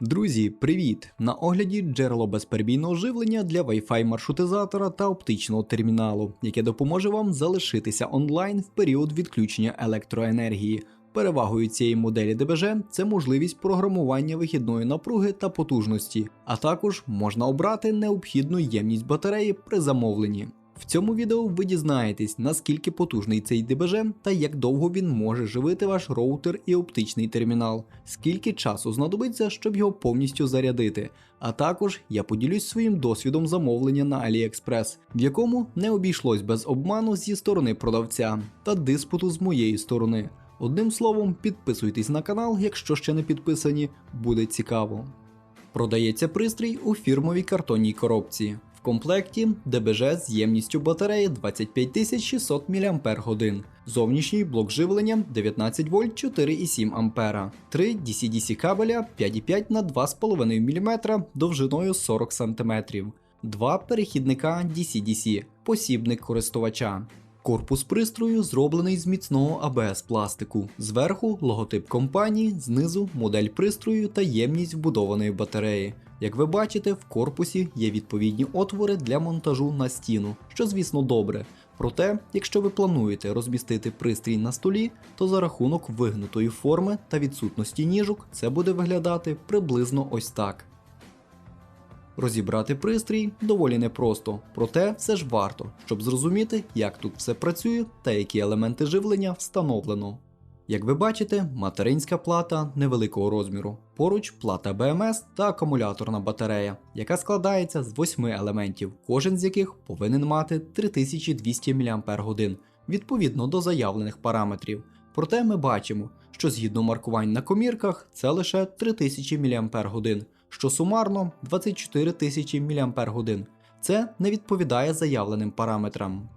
Друзі, привіт! На огляді джерело безперебійного живлення для Wi-Fi маршрутизатора та оптичного терміналу, яке допоможе вам залишитися онлайн в період відключення електроенергії. Перевагою цієї моделі ДБЖ це можливість програмування вихідної напруги та потужності, а також можна обрати необхідну ємність батареї при замовленні. В цьому відео ви дізнаєтесь, наскільки потужний цей ДБЖ та як довго він може живити ваш роутер і оптичний термінал, скільки часу знадобиться, щоб його повністю зарядити. А також я поділюсь своїм досвідом замовлення на AliExpress, в якому не обійшлось без обману зі сторони продавця та диспуту з моєї сторони. Одним словом, підписуйтесь на канал, якщо ще не підписані, буде цікаво. Продається пристрій у фірмовій картонній коробці. Комплекті ДБЖ з ємністю батареї 25600 мАч, зовнішній блок живлення 19 В 4,7 А, 3 DC-DC кабеля 5,5 на 2,5 мм довжиною 40 см, два перехідника DC-DC, посібник користувача. Корпус пристрою зроблений з міцного АБС пластику. Зверху логотип компанії, знизу модель пристрою та ємність вбудованої батареї. Як ви бачите, в корпусі є відповідні отвори для монтажу на стіну, що звісно добре. Проте, якщо ви плануєте розмістити пристрій на столі, то за рахунок вигнутої форми та відсутності ніжок це буде виглядати приблизно ось так. Розібрати пристрій доволі непросто, проте все ж варто, щоб зрозуміти, як тут все працює та які елементи живлення встановлено. Як ви бачите, материнська плата невеликого розміру, поруч плата BMS та акумуляторна батарея, яка складається з 8 елементів, кожен з яких повинен мати 3200 мАч відповідно до заявлених параметрів. Проте ми бачимо, що згідно маркувань на комірках це лише 3000 мАч, що сумарно 24 тисячі мАч. Це не відповідає заявленим параметрам.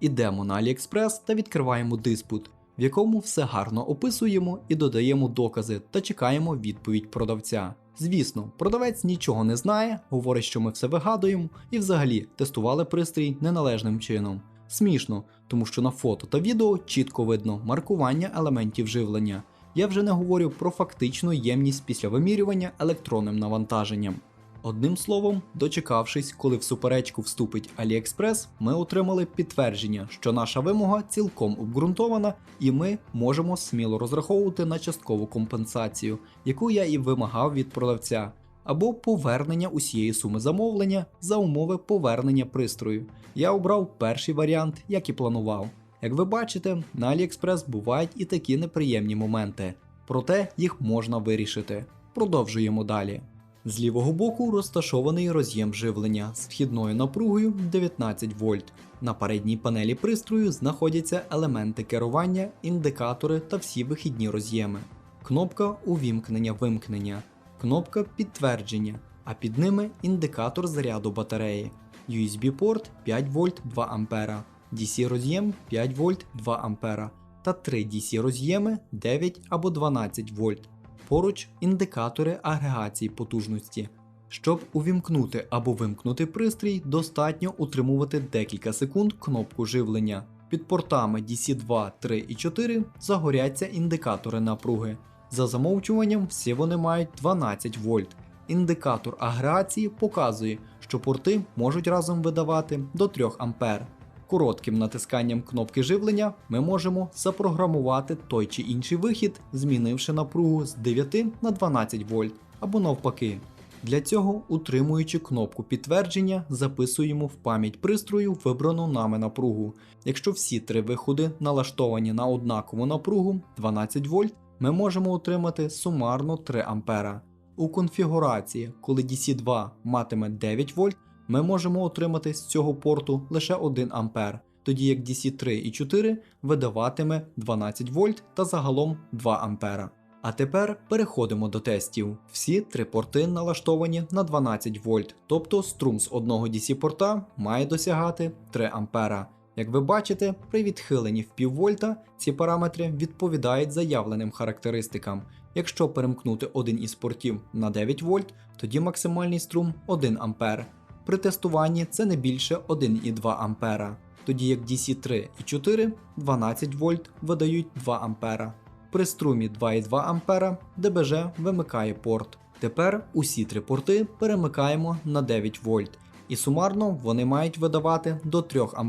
Ідемо на AliExpress та відкриваємо диспут, в якому все гарно описуємо і додаємо докази та чекаємо відповідь продавця. Звісно, продавець нічого не знає, говорить, що ми все вигадуємо, і взагалі тестували пристрій неналежним чином. Смішно, тому що на фото та відео чітко видно маркування елементів живлення. Я вже не говорю про фактичну ємність після вимірювання електронним навантаженням. Одним словом, дочекавшись, коли в суперечку вступить AliExpress, ми отримали підтвердження, що наша вимога цілком обґрунтована, і ми можемо сміло розраховувати на часткову компенсацію, яку я і вимагав від продавця, або повернення усієї суми замовлення за умови повернення пристрою. Я обрав перший варіант, як і планував. Як ви бачите, на AliExpress бувають і такі неприємні моменти, проте їх можна вирішити. Продовжуємо далі. З лівого боку розташований роз'єм живлення з вхідною напругою 19 вольт. На передній панелі пристрою знаходяться елементи керування, індикатори та всі вихідні роз'єми. Кнопка увімкнення-вимкнення, кнопка підтвердження, а під ними індикатор заряду батареї, USB-порт 5 вольт 2 А, DC роз'єм 5 вольт 2 А та 3 DC роз'єми 9 або 12 вольт. Поруч індикатори агрегації потужності. Щоб увімкнути або вимкнути пристрій, достатньо утримувати декілька секунд кнопку живлення. Під портами DC2, 3 і 4 загоряться індикатори напруги. За замовчуванням всі вони мають 12 вольт. Індикатор агрегації показує, що порти можуть разом видавати до 3 А. Коротким натисканням кнопки живлення ми можемо запрограмувати той чи інший вихід, змінивши напругу з 9 на 12 вольт або навпаки. Для цього, утримуючи кнопку підтвердження, записуємо в пам'ять пристрою вибрану нами напругу. Якщо всі три виходи налаштовані на однакову напругу 12 вольт, ми можемо отримати сумарно 3 А. У конфігурації, коли DC2 матиме 9 вольт, ми можемо отримати з цього порту лише 1 А, тоді як DC3 і 4 видаватиме 12 вольт та загалом 2 А. А тепер переходимо до тестів. Всі три порти налаштовані на 12 вольт, тобто струм з одного DC порта має досягати 3 А. Як ви бачите, при відхиленні в піввольта ці параметри відповідають заявленим характеристикам. Якщо перемкнути один із портів на 9 вольт, тоді максимальний струм 1 А. При тестуванні це не більше 1,2 А, тоді як DC3 і 4 12 вольт видають 2 А. При струмі 2,2 А ДБЖ вимикає порт. Тепер усі три порти перемикаємо на 9 вольт, і сумарно вони мають видавати до 3 А.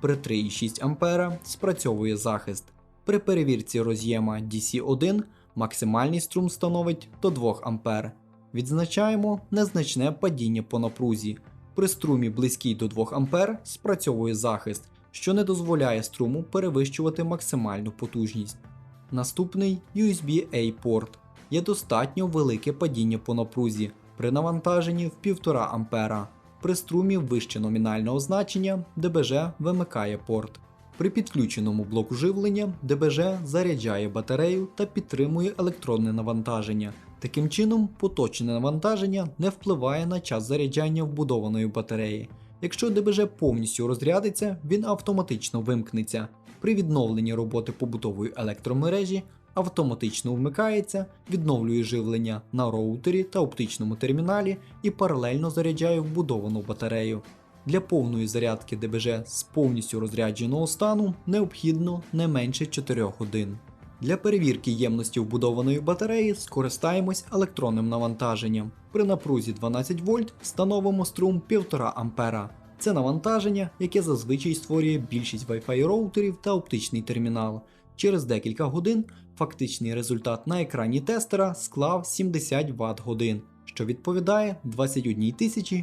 При 3,6 А спрацьовує захист. При перевірці роз'єма DC1 максимальний струм становить до 2 А. Відзначаємо незначне падіння по напрузі. При струмі близькій до 2 А спрацьовує захист, що не дозволяє струму перевищувати максимальну потужність. Наступний USB-A порт є достатньо велике падіння по напрузі при навантаженні в 1,5 А. При струмі вище номінального значення ДБЖ вимикає порт. При підключеному блоку живлення ДБЖ заряджає батарею та підтримує електронне навантаження. Таким чином, поточне навантаження не впливає на час заряджання вбудованої батареї. Якщо ДБЖ повністю розрядиться, він автоматично вимкнеться. При відновленні роботи побутової електромережі автоматично вмикається, відновлює живлення на роутері та оптичному терміналі і паралельно заряджає вбудовану батарею. Для повної зарядки ДБЖ з повністю розрядженого стану необхідно не менше 4 годин. Для перевірки ємності вбудованої батареї скористаємось електронним навантаженням. При напрузі 12 вольт встановимо струм 1,5 А. Це навантаження, яке зазвичай створює більшість Wi-Fi роутерів та оптичний термінал. Через декілька годин фактичний результат на екрані тестера склав 70 Вт годин, що відповідає 21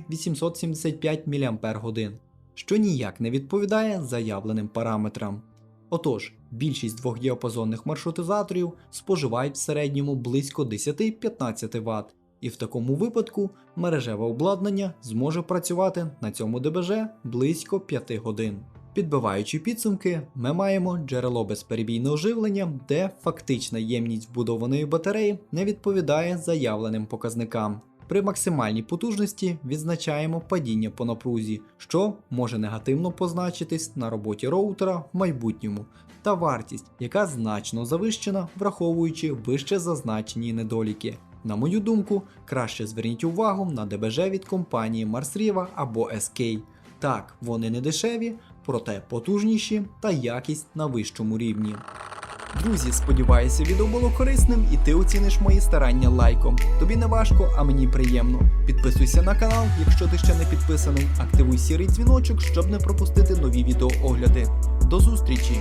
875 мАч, що ніяк не відповідає заявленим параметрам. Отож, більшість двохдіапазонних маршрутизаторів споживають в середньому близько 10-15 Вт, і в такому випадку мережеве обладнання зможе працювати на цьому ДБЖ близько 5 годин. Підбиваючи підсумки, ми маємо джерело безперебійного живлення, де фактична ємність вбудованої батареї не відповідає заявленим показникам. При максимальній потужності відзначаємо падіння по напрузі, що може негативно позначитись на роботі роутера в майбутньому, та вартість, яка значно завищена, враховуючи вище зазначені недоліки. На мою думку, краще зверніть увагу на ДБЖ від компанії Marsriva або SK. Так, вони не дешеві, проте потужніші та якість на вищому рівні. Друзі, сподіваюся, відео було корисним і ти оціниш мої старання лайком. Тобі не важко, а мені приємно. Підписуйся на канал, якщо ти ще не підписаний. Активуй сірий дзвіночок, щоб не пропустити нові відеоогляди. До зустрічі!